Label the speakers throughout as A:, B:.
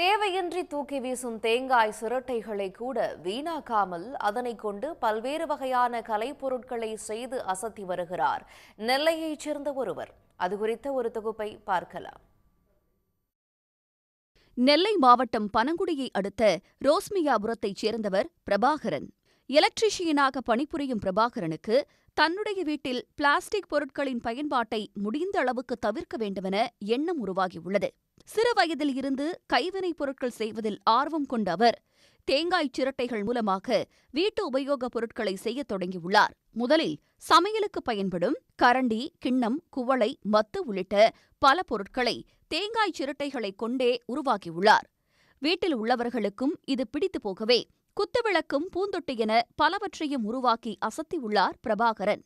A: தேவையின்றி தூக்கி வீசும் தேங்காய் சிரட்டைகளை கூட வீணாக்காமல் அதனை கொண்டு பல்வேறு வகையான கலைப்பொருட்களை செய்து அசத்தி வருகிறார். நெல்லையைச் சேர்ந்த ஒருவர். அது குறித்த ஒரு தொகுப்பை பார்க்கலாம்.
B: நெல்லை மாவட்டம் பனங்குடியை அடுத்த ரோஸ்மியாபுரத்தைச் சேர்ந்தவர் பிரபாகரன். எலக்ட்ரிஷியனாக பணிபுரியும் பிரபாகரனுக்கு தன்னுடைய வீட்டில் பிளாஸ்டிக் பொருட்களின் பயன்பாட்டை முடிந்த அளவுக்கு தவிர்க்க வேண்டுமென எண்ணம் உருவாகியுள்ளது. சிறு வயதில் இருந்து கைவினைப் பொருட்கள் செய்வதில் ஆர்வம் கொண்ட அவர் தேங்காய் சிரட்டைகள் மூலமாக வீட்டு உபயோகப் பொருட்களை செய்யத் தொடங்கியுள்ளார். முதலில் சமையலுக்கு பயன்படும் கரண்டி கிண்ணம் குவளை மத்து உள்ளிட்ட பல பொருட்களை தேங்காய் சிரட்டைகளைக் கொண்டே உருவாக்கியுள்ளார். வீட்டில் உள்ளவர்களுக்கும் இது பிடித்து போகவே குத்துவிளக்கும் பூந்தொட்டு என பலவற்றையும் உருவாக்கி அசத்தியுள்ளார் பிரபாகரன்.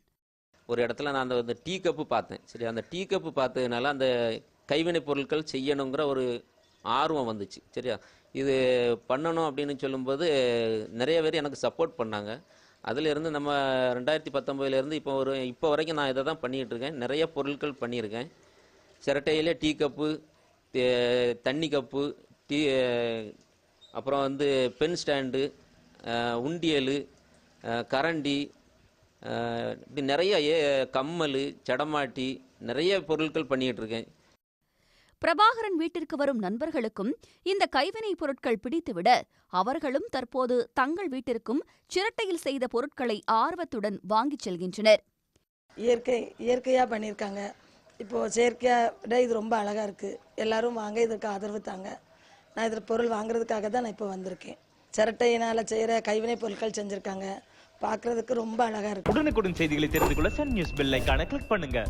C: ஒரு இடத்துல நான் அந்த டீ கப்பு பார்த்தேன். சரி அந்த டீ கப்பு பார்த்ததுனால அந்த கைவினைப் பொருட்கள் செய்யணுங்கிற ஒரு ஆர்வம் வந்துச்சு. சரியா? இது பண்ணணும் அப்படின்னு சொல்லும்போது நிறைய பேர் எனக்கு சப்போர்ட் பண்ணாங்க. அதிலிருந்து நம்ம ரெண்டாயிரத்தி பத்தொம்போதுலேருந்து இப்போ ஒரு இப்போ வரைக்கும் நான் இதை தான் பண்ணிகிட்ருக்கேன் நிறைய பொருட்கள் பண்ணியிருக்கேன். சிரட்டையிலே டீ கப்பு தண்ணி கப்பு டீ அப்புறம் வந்து பென் ஸ்டாண்டு உண்டியல் கரண்டி இப்படி நிறைய ஏ கம்மல் ஜடமாட்டி நிறைய பொருட்கள் பண்ணிகிட்டு இருக்கேன்
B: பிரபாகரன் வீட்டிற்கு வரும் நண்பர்களுக்கும் இந்த கைவினைப் பொருட்கள் பிடித்துவிட அவர்களும் தற்போது தங்கள் வீட்டிற்கும் சிரட்டையில் செய்த பொருட்களை ஆர்வத்துடன் வாங்கிச் செல்கின்றனர்.
D: இயற்கை இயற்கையாக பண்ணியிருக்காங்க. இப்போது செயற்கையாக விட இது ரொம்ப அழகாக இருக்குது எல்லாரும் வாங்க இதற்கு ஆதரவு தாங்க. நான் இதில் பொருள் வாங்குறதுக்காக தான் நான் இப்போ வந்திருக்கேன். சிரட்டையினால் செய்கிற கைவினைப் பொருட்கள் செஞ்சுருக்காங்க. பார்க்குறதுக்கு ரொம்ப அழகாக இருக்குது
E: உடனுக்குடன் செய்திகளை தெரிந்து கொள்ள சன் நியூஸ் பெல் ஐக்கான கிளிக் பண்ணுங்க.